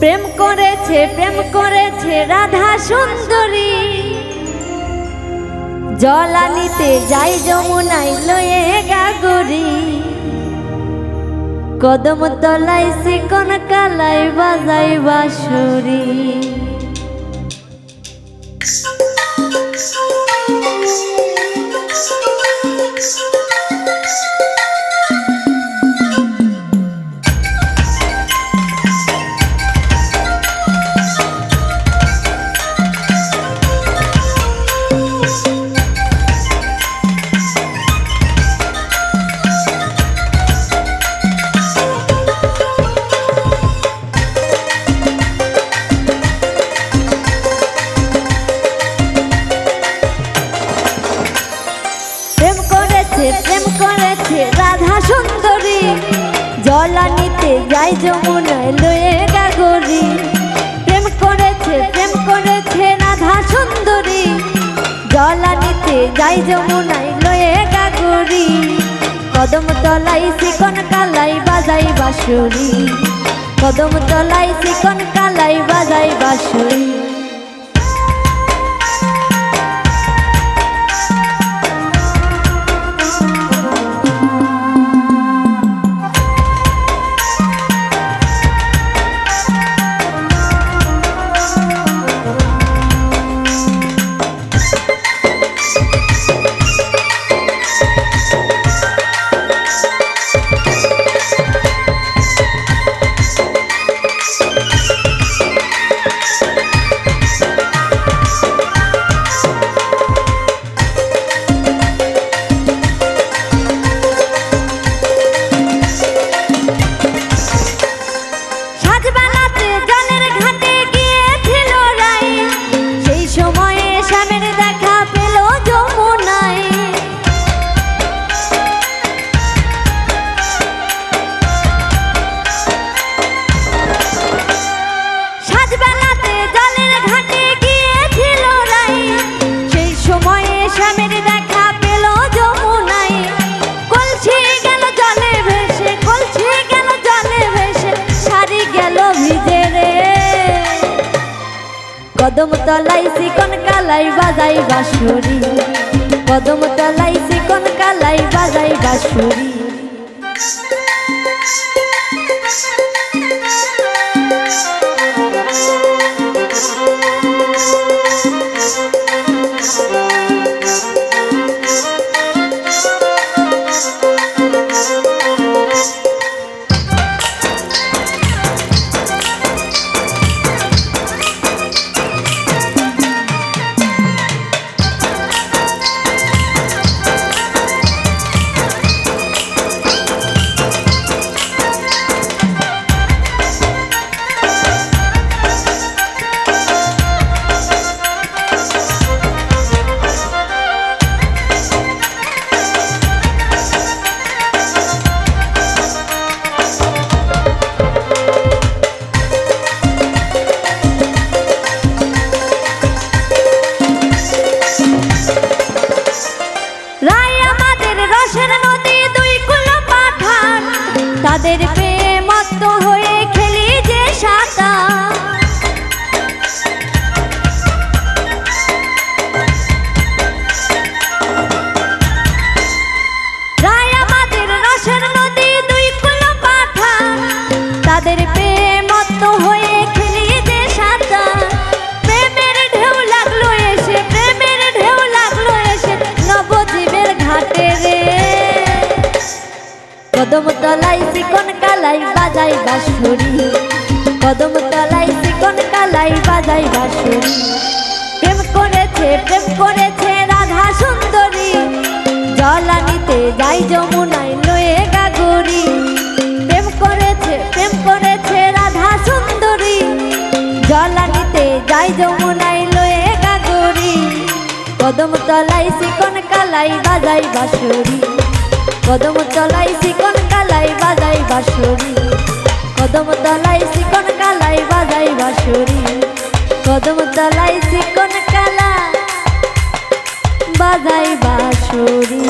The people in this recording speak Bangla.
প্রেম করেছে প্রেম করেছে রাধা সুন্দরী। জলানিতে যাই যমুনাই লয়ে গাগরি কদম তলাই শিকন কালাই বাজাই বাসুরি করেছে রাধা সুন্দরী, জলানিতে যাই যমুনায় লয়ে গাগরি প্রেম করেছে প্রেম করেছে রাধা সুন্দরী, জলানিতে যাই যমুনায় লয়ে গাগরি কদম তলাই শিকন কালাই বাজাই বাঁশুরি, কদম তলাই শিকন কালাই বাজাই বাঁশুরি। ঘাটে কদম তলাই সিকন কালাই বাজাই বাঁশুরি। কদম তলাই সিকন কালাই বাজাই বাঁশুরি। কদম তলাই চিকন কালাই বাজাই বাঁশুরি। কদম তলাই চিকন কালাই বাজাই বাঁশুরি। প্রেম করেছে প্রেম করেছে রাধা সুন্দরী। জলানিতে যাই যমুনাই লয়ে গাগরি। প্রেম করেছে প্রেম করেছে রাধা সুন্দরী। জলানিতে যাই যমুনাই লয়ে গাগরি। কদম তলাই চিকন কালাই বাজাই বাঁশুরি। কদম চলাই শিকন কালাই বাজাই বাসুরি কদম তলাই শিকন কালাই বাজাই বাসুরি কদম তলাই শিকন কালা বাজাই বাসুরি